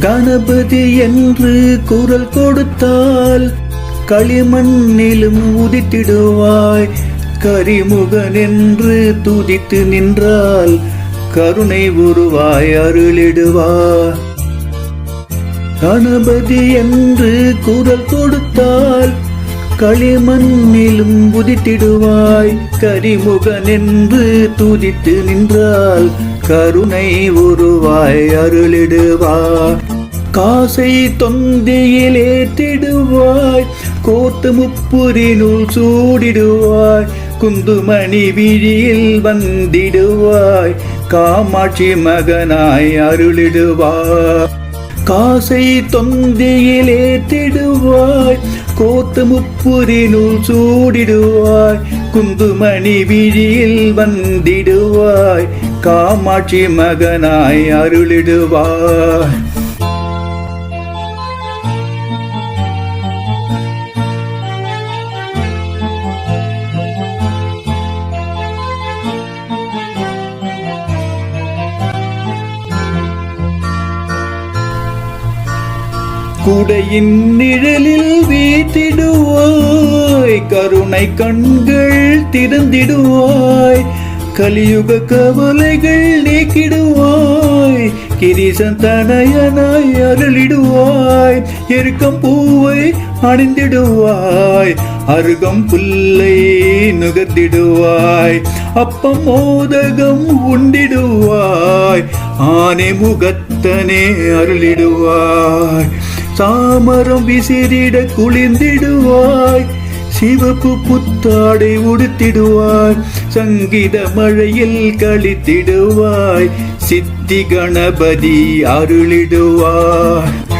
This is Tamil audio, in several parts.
கணபதி என்று குரல் கொடுத்தால் களிமண்ணிலும் உதித்திடுவாய். கரிமுகன் என்று துதித்து நின்றால் கருணை உருவாய் அருளிடுவார். கணபதி என்று குரல் கொடுத்தால் களிமண்ணிலும் உதித்திடுவாய். கரிமுகன் என்று துதித்து நின்றால் கருணை உருவாய் அருளிடுவாய் காசை தொந்தியில் ஏற்றிடுவாய் கோத்து முப்புரினுள் சூடிடுவாய். குந்துமணி விழியில் வந்திடுவாய். காமாட்சி மகனாய் அருளிடுவாய். காசை தொந்தியில் ஏற்றிடுவாய் கோத்து முப்புரினுள் சூடிடுவாய். குந்துமணி விழியில் வந்திடுவாய். காமாட்சி மகனாய் அருளிடுவாய். குடையின் நிழலில் வீட்டிடுவாய் கருணை கண்கள் திறந்திடுவாய். கலியுக கவலைகள் நீக்கிடுவாய். கிரீசன் தனையனாய் அருளிடுவாய். எருக்கம் பூவை அணிந்திடுவாய். அருகம் புல்லை நுகர்ந்திடுவாய் அப்பம் மோதகம் உண்டிடுவாய். ஆனை முகத்தனே அருளிடுவாய். தாமரம் விசிறிட குளிர்ந்திடுவாய். சிவப்பு புத்தாடை உடுத்திடுவாய். சங்கீத மழையில் கழித்திடுவாய் சித்தி கணபதி அருளிடுவாய்.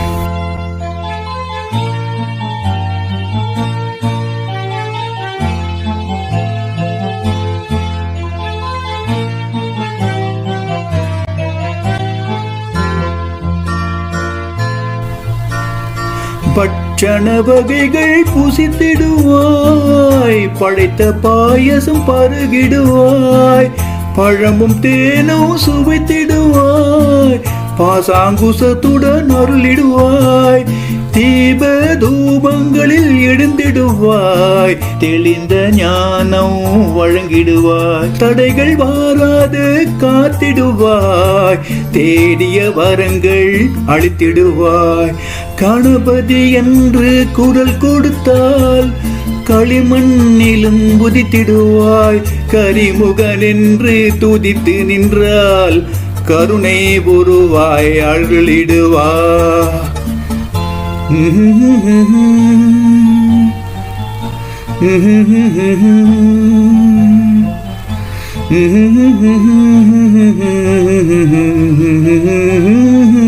பட்சண வகைகள் புசித்திடுவாய் படைத்த பாயசம் பருகிடுவாய் பழமும் தேனும் சுவைத்திடுவாய் பாசாங்குசத்துடன் அருளிடுவாய் தீப தூபங்களில் எழுந்திடுவாய் தெளிந்த ஞானம் வழங்கிடுவாய் தடைகள் வாராது காத்திடுவாய் தேடிய வரங்கள் அழித்திடுவாய். கணபதி என்று குரல் கொடுத்தால் களிமண்ணிலும் உதித்திடுவாய் கரிமுகன் என்று துதித்து நின்றால் கருணை உருவாய் அருளிடுவா Mm-hmm.